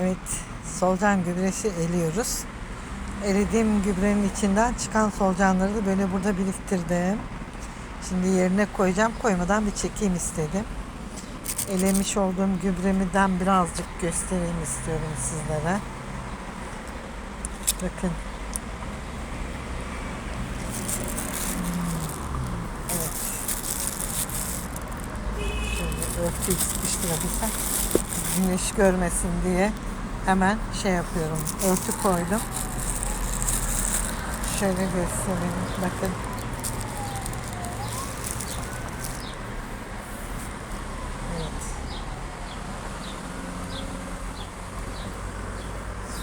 Evet, solucan gübresi eliyoruz. Elediğim gübrenin içinden çıkan solucanları da böyle burada biriktirdim. Şimdi yerine koyacağım. Koymadan bir çekeyim istedim. Elemiş olduğum gübremiden birazcık göstereyim istiyorum sizlere. Bakın. Evet. Şöyle örtüyü sıkıştırabilsem güneş görmesin diye hemen şey yapıyorum. Örtü koydum. Şöyle göstereyim. Bakın. Evet.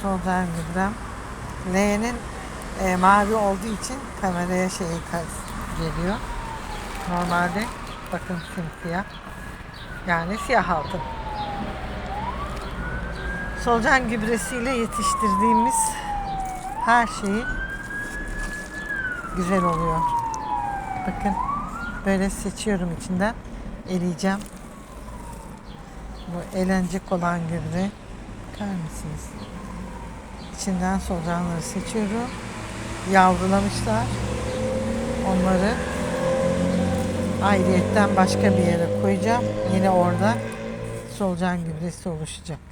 Soldan gübrem. L'nin e, mavi olduğu için kameraya şey geliyor. Normalde bakın simsiyah. Yani siyah altın. Solucan gübresiyle yetiştirdiğimiz her şeyi güzel oluyor. Bakın böyle seçiyorum içinden. Eleyeceğim. Bu elenecek olan gübre. Bakar mısınız? İçinden solucanları seçiyorum. Yavrulamışlar. Onları ayrıyetten başka bir yere koyacağım. Yine orada solucan gübresi oluşacak.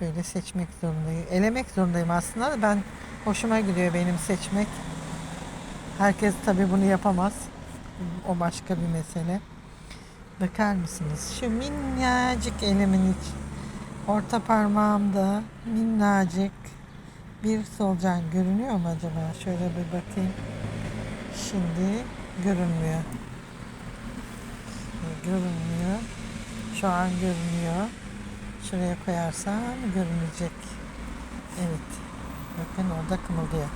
Böyle seçmek zorundayım. Elemek zorundayım aslında da ben hoşuma gidiyor benim seçmek. Herkes tabi bunu yapamaz. O başka bir mesele. Bakar mısınız? Şu minnacık elimin iç. Orta parmağımda minnacık bir solucan görünüyor mu acaba? Şöyle bir bakayım. Şimdi görünmüyor. Görünmüyor. Şu an görünüyor. Şuraya koyarsam görünecek. Evet. Bakın orada kımıldıyor.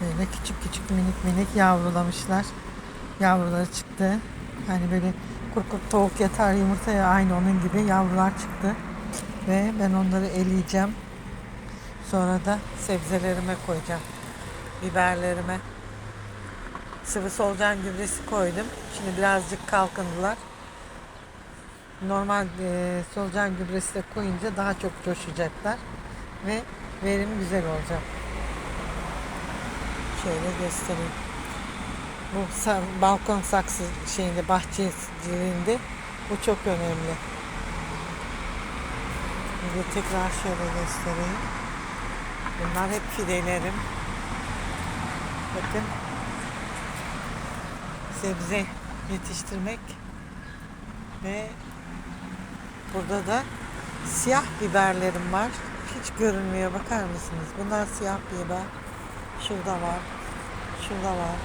Böyle küçük küçük minik minik yavrulamışlar. Yavruları çıktı. Hani böyle kurkuk tavuk yatar yumurtaya aynı onun gibi yavrular çıktı. Ve ben onları eleyeceğim. Sonra da sebzelerime koyacağım. Biberlerime. Sıvı solucan gübresi koydum. Şimdi birazcık kalkındılar. Normal e, solucan gübresi de koyunca daha çok coşacaklar. Ve verim güzel olacak. Şöyle göstereyim. Bu balkon saksı şeyinde bahçeciliğinde bu çok önemli. Bir tekrar şöyle göstereyim. Bunlar hep fidelerim. Bakın. Sebze yetiştirmek ve burada da siyah biberlerim var. Hiç görünmüyor bakar mısınız? Bunlar siyah biber. Şurada var. Şurada var.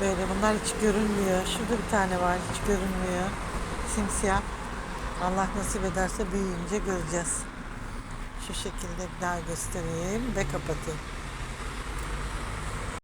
Böyle bunlar hiç görünmüyor. Şurada bir tane var hiç görünmüyor. Simsiyah. Allah nasip ederse büyüyünce göreceğiz. Şu şekilde bir daha göstereyim ve kapatayım.